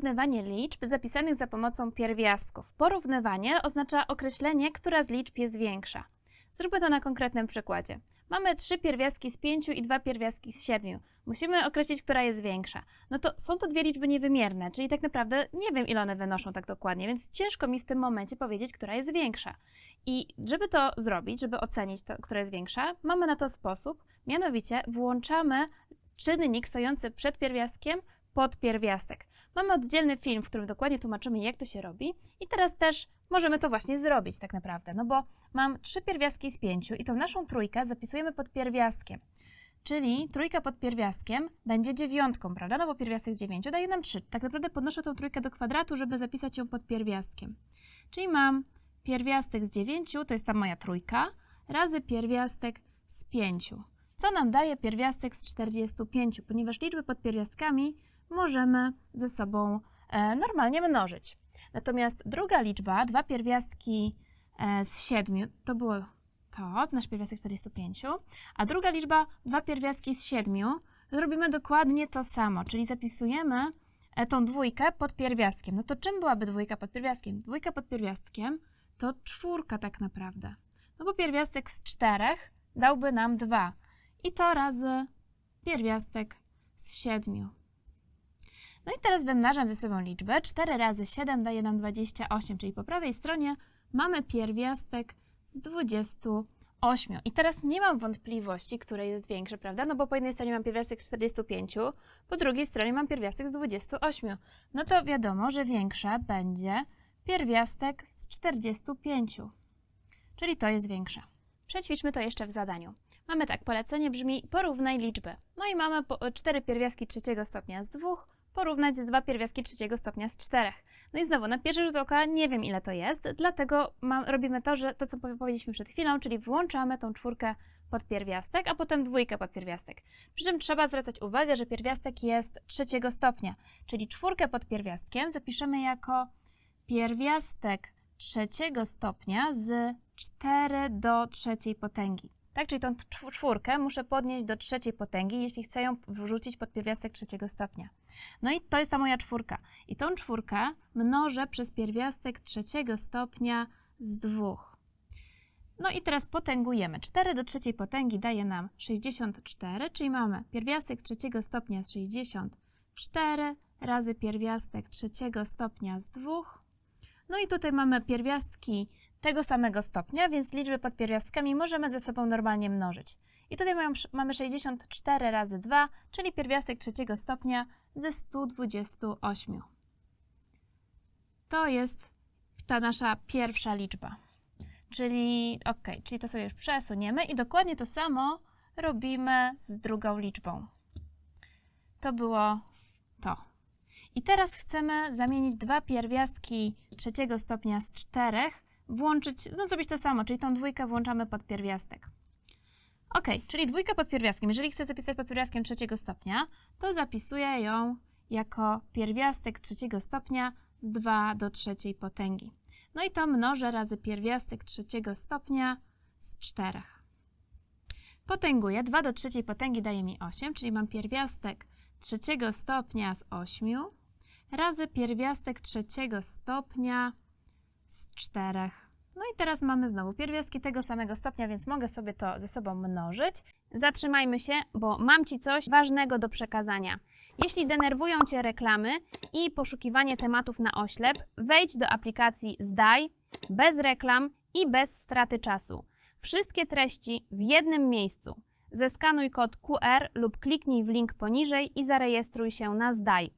Porównywanie liczb zapisanych za pomocą pierwiastków. Porównywanie oznacza określenie, która z liczb jest większa. Zróbmy to na konkretnym przykładzie. Mamy trzy pierwiastki z pięciu i dwa pierwiastki z siedmiu. Musimy określić, która jest większa. No to są to dwie liczby niewymierne, czyli tak naprawdę nie wiem, ile one wynoszą tak dokładnie, więc ciężko mi w tym momencie powiedzieć, która jest większa. I żeby to zrobić, żeby ocenić, to, która jest większa, mamy na to sposób, mianowicie włączamy czynnik stojący przed pierwiastkiem pod pierwiastek. Mamy oddzielny film, w którym dokładnie tłumaczymy, jak to się robi i teraz też możemy to właśnie zrobić tak naprawdę, no bo mam trzy pierwiastki z pięciu i tą naszą trójkę zapisujemy pod pierwiastkiem. Czyli trójka pod pierwiastkiem będzie dziewiątką, prawda? No bo pierwiastek z dziewięciu daje nam trzy. Tak naprawdę podnoszę tą trójkę do kwadratu, żeby zapisać ją pod pierwiastkiem. Czyli mam pierwiastek z dziewięciu, to jest ta moja trójka, razy pierwiastek z pięciu. Co nam daje pierwiastek z 45, ponieważ liczby pod pierwiastkami możemy ze sobą e, normalnie mnożyć. Natomiast druga liczba, dwa pierwiastki e, z 7, to było to, nasz pierwiastek 45, a druga liczba, dwa pierwiastki z 7, robimy dokładnie to samo, czyli zapisujemy e, tą dwójkę pod pierwiastkiem. No to czym byłaby dwójka pod pierwiastkiem? Dwójka pod pierwiastkiem to czwórka tak naprawdę. No bo pierwiastek z czterech dałby nam 2 i to razy pierwiastek z 7. No i teraz wymnażam ze sobą liczbę. 4 razy 7 daje nam 28, czyli po prawej stronie mamy pierwiastek z 28. I teraz nie mam wątpliwości, które jest większe, prawda? No bo po jednej stronie mam pierwiastek z 45, po drugiej stronie mam pierwiastek z 28. No to wiadomo, że większa będzie pierwiastek z 45. Czyli to jest większe. Przećwiczmy to jeszcze w zadaniu. Mamy tak, polecenie brzmi porównaj liczby. No i mamy po, cztery pierwiastki trzeciego stopnia z dwóch, porównać dwa pierwiastki trzeciego stopnia z czterech. No i znowu, na pierwszy rzut oka nie wiem ile to jest, dlatego mam, robimy to, że to co powiedzieliśmy przed chwilą, czyli włączamy tą czwórkę pod pierwiastek, a potem dwójkę pod pierwiastek. Przy czym trzeba zwracać uwagę, że pierwiastek jest trzeciego stopnia, czyli czwórkę pod pierwiastkiem zapiszemy jako pierwiastek trzeciego stopnia z 4 do trzeciej potęgi. Tak, czyli tą czw- czwórkę muszę podnieść do trzeciej potęgi, jeśli chcę ją wrzucić pod pierwiastek trzeciego stopnia. No i to jest ta moja czwórka. I tą czwórkę mnożę przez pierwiastek trzeciego stopnia z dwóch. No i teraz potęgujemy. 4 do trzeciej potęgi daje nam 64, czyli mamy pierwiastek trzeciego stopnia z 64 razy pierwiastek trzeciego stopnia z dwóch. No i tutaj mamy pierwiastki tego samego stopnia, więc liczby pod pierwiastkami możemy ze sobą normalnie mnożyć. I tutaj mam, mamy 64 razy 2, czyli pierwiastek trzeciego stopnia ze 128. To jest ta nasza pierwsza liczba. Czyli ok, czyli to sobie już przesuniemy i dokładnie to samo robimy z drugą liczbą. To było to. I teraz chcemy zamienić dwa pierwiastki trzeciego stopnia z czterech włączyć, no zrobić to samo, czyli tą dwójkę włączamy pod pierwiastek. Ok, czyli dwójka pod pierwiastkiem. Jeżeli chcę zapisać pod pierwiastkiem trzeciego stopnia, to zapisuję ją jako pierwiastek trzeciego stopnia z 2 do trzeciej potęgi. No i to mnożę razy pierwiastek trzeciego stopnia z 4. Potęguję. 2 do trzeciej potęgi daje mi 8, czyli mam pierwiastek trzeciego stopnia z 8 razy pierwiastek trzeciego stopnia z 4. No i teraz mamy znowu pierwiastki tego samego stopnia, więc mogę sobie to ze sobą mnożyć. Zatrzymajmy się, bo mam Ci coś ważnego do przekazania. Jeśli denerwują Cię reklamy i poszukiwanie tematów na oślep, wejdź do aplikacji Zdaj bez reklam i bez straty czasu. Wszystkie treści w jednym miejscu. Zeskanuj kod QR lub kliknij w link poniżej i zarejestruj się na Zdaj.